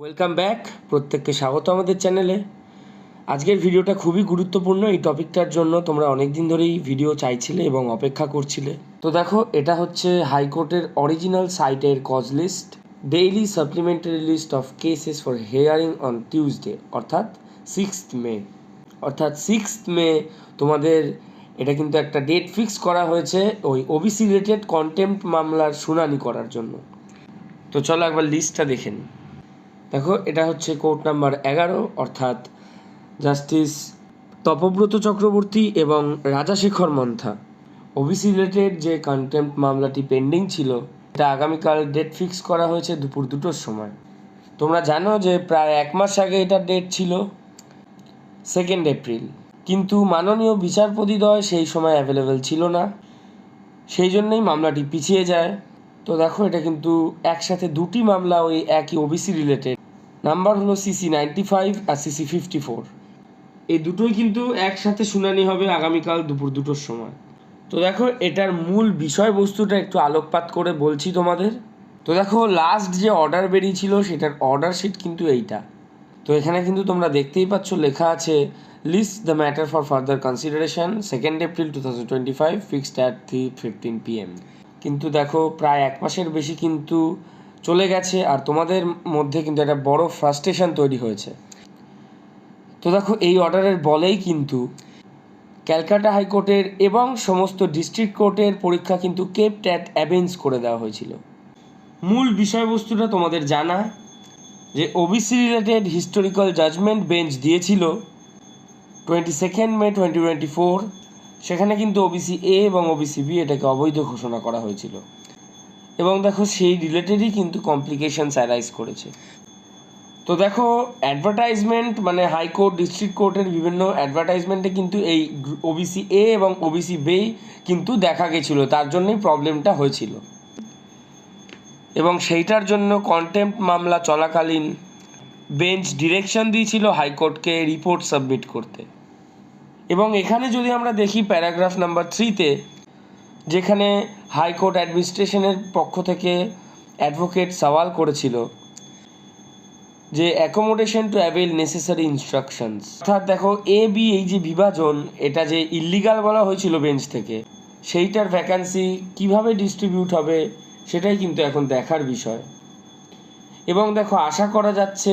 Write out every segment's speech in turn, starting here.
Welcome back প্রত্যেককে স্বাগত আমাদের চ্যানেলে আজকের ভিডিওটা খুবই গুরুত্বপূর্ণ। এই টপিকটার জন্য তোমরা অনেক দিন ধরেই ভিডিও চাইছিলে এবং অপেক্ষা করছিলে। তো দেখো, এটা হচ্ছে হাইকোর্টের অরিজিনাল সাইটের cause list daily supplementary list of cases for hearing on Tuesday অর্থাৎ সিক্সথ মে অর্থাৎ সিক্সথ মে তোমাদের এটা কিন্তু একটা ডেট ফিক্স করা হয়েছে ওই ওবিসি রিলেটেড কন্টেম্প মামলার শুনানি করার জন্য। তো চলো একবার লিস্টটা দেখে নিই দেখো, এটা হচ্ছে কোর্ট নাম্বার এগারো, অর্থাৎ জাস্টিস তপব্রত চক্রবর্তী এবং রাজাশেখর মন্থা। ওবিসি রিলেটেড যে কন্টেম্প মামলাটি পেন্ডিং ছিল, এটা আগামীকাল ডেট ফিক্স করা হয়েছে দুপুর দুটোর সময়। তোমরা জানো যে প্রায় এক মাস আগে এটা ডেট ছিল সেকেন্ড এপ্রিল কিন্তু মাননীয় বিচারপতিদ্বয় সেই সময় অ্যাভেলেবেল ছিল না। সেই জন্যই মামলাটি পিছিয়ে যায়। তো দেখো, এটা কিন্তু একসাথে দুটি মামলা ওই একই ওবিসি রিলেটেড নাম্বার হলো সিসি নাইনটি ফাইভ আর সিসি ফিফটি ফোর এই দুটোই কিন্তু একসাথে শুনানি হবে আগামীকাল দুপুর দুটোর সময়। তো দেখো, এটার মূল বিষয়বস্তুটা একটু আলোকপাত করে বলছি তোমাদের। তো দেখো লাস্ট যে অর্ডার বেরিয়েছিল, সেটার অর্ডার শিট কিন্তু এইটা। তো এখানে কিন্তু তোমরা দেখতেই পাচ্ছ, লেখা আছে list the matter for further consideration second April two thousand twenty five fixed at three fifteen PM কিন্তু দেখো, প্রায় এক মাসের বেশি কিন্তু চলে গেছে আর তোমাদের মধ্যে কিন্তু একটা বড় ফ্রাস্ট্রেশন তৈরি হয়েছে। তো দেখো, এই অর্ডারের বলেই কিন্তু ক্যালকাটা হাইকোর্টের এবং সমস্ত ডিস্ট্রিক্ট কোর্টের পরীক্ষা কিন্তু কেপ ট্যাট অ্যাবেন্স করে দেওয়া হয়েছিল। মূল বিষয়বস্তুটা তোমাদের জানা, যে OBC related historical judgement bench দিয়েছিল twenty second May twenty twenty four সেখানে কিন্তু ওবিসি এ এবং ওবিসি বি এটাকে অবৈধ ঘোষণা করা হয়েছিল। এবং দেখো সেই রিলেটেডই কিন্তু কমপ্লিকেশনস অ্যারাইজ করেছে। তো দেখো অ্যাডভার্টাইজমেন্ট মানে হাইকোর্ট ডিস্ট্রিক্ট কোর্টের বিভিন্ন অ্যাডভার্টাইজমেন্টে কিন্তু এই ওবিসি এ এবং ওবিসি বেই কিন্তু দেখা গেছিল, তার জন্যই প্রবলেমটা হয়েছিল। এবং সেইটার জন্য কন্টেম্প মামলা চলাকালীন বেঞ্চ ডিরেকশন দিয়েছিল হাইকোর্টকে রিপোর্ট সাবমিট করতে। এবং এখানে যদি আমরা দেখি প্যারাগ্রাফ নাম্বার থ্রিতে যেখানে হাইকোর্ট অ্যাডমিনিস্ট্রেশনের পক্ষ থেকে অ্যাডভোকেট সওয়াল করেছিল যে accommodation to avail necessary instructions অর্থাৎ দেখো এ বি এই যে বিভাজন, এটা যে ইল্লিগাল বলা হয়েছিল বেঞ্চ থেকে, সেইটার ভ্যাকান্সি কীভাবে ডিস্ট্রিবিউট হবে, সেটাই কিন্তু এখন দেখার বিষয়। এবং দেখো, আশা করা যাচ্ছে,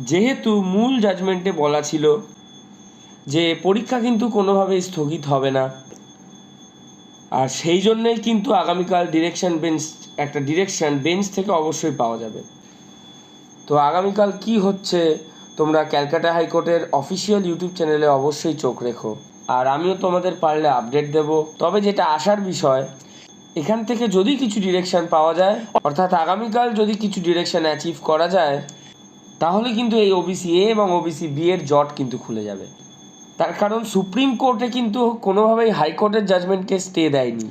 যেহেতু মূল জাজমেন্টে বলা ছিল যে পরীক্ষা কিন্তু কোনোভাবেই স্থগিত হবে না আর সেই জন্যই কিন্তু আগামীকাল ডিরেকশন বেঞ্চ একটা ডিরেকশন বেঞ্চ থেকে অবশ্যই পাওয়া যাবে। তো আগামীকাল কি হচ্ছে, তোমরা ক্যালকাটা হাইকোর্টের অফিসিয়াল ইউটিউব চ্যানেলে অবশ্যই চোখ রেখো। আর আমিও তোমাদের পারলে আপডেট দেব। তবে যেটা আসার বিষয়, এখান থেকে যদি কিছু ডিরেকশন পাওয়া যায়, অর্থাৎ আগামীকাল যদি কিছু ডিরেকশন অ্যাচিভ করা যায়, তাহলে কিন্তু এই ওবিসি এ এবং ওবিসি বি এর জট কিন্তু খুলে যাবে। তার কারণ সুপ্রিম কোর্টে কিন্তু কোনোভাবেই হাইকোর্টের জাজমেন্টকে স্টে দেয়নি।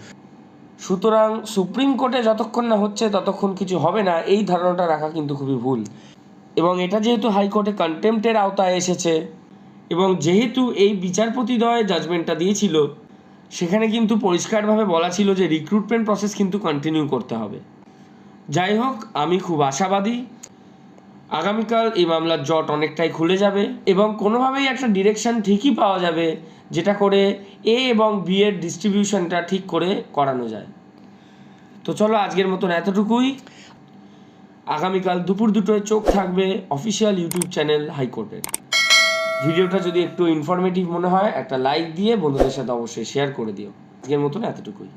সুতরাং সুপ্রিম কোর্টে যতক্ষণ না হচ্ছে ততক্ষণ কিছু হবে না, এই ধারণাটা রাখা কিন্তু খুবই ভুল। এবং এটা যেহেতু হাইকোর্টে কন্টেম্পটের আওতায় এসেছে, এবং যেহেতু এই বিচারপতিদ্বয় জাজমেন্টটা দিয়েছিল, সেখানে কিন্তু পরিষ্কারভাবে বলা ছিল যে রিক্রুটমেন্ট প্রসেস কিন্তু কন্টিনিউ করতে হবে। যাই হোক, আমি খুব আশাবাদী আগামীকাল এই মামলার জট অনেকটাই খুলে যাবে এবং কোনোভাবেই একটা ডিরেকশন ঠিকই পাওয়া যাবে যেটা করে এ এবং বি এর ডিস্ট্রিবিউশনটা ঠিক করে করানো যায়। তো চলো আজকের মতন এতটুকুই। আগামীকাল দুপুর দুটোয় চোখ থাকবে অফিসিয়াল ইউটিউব চ্যানেল হাইকোর্টের। ভিডিওটা যদি একটু ইনফরমেটিভ মনে হয়, একটা লাইক দিয়ে বন্ধুদের সাথে অবশ্যই শেয়ার করে দিও। আজকের মতন এতটুকুই।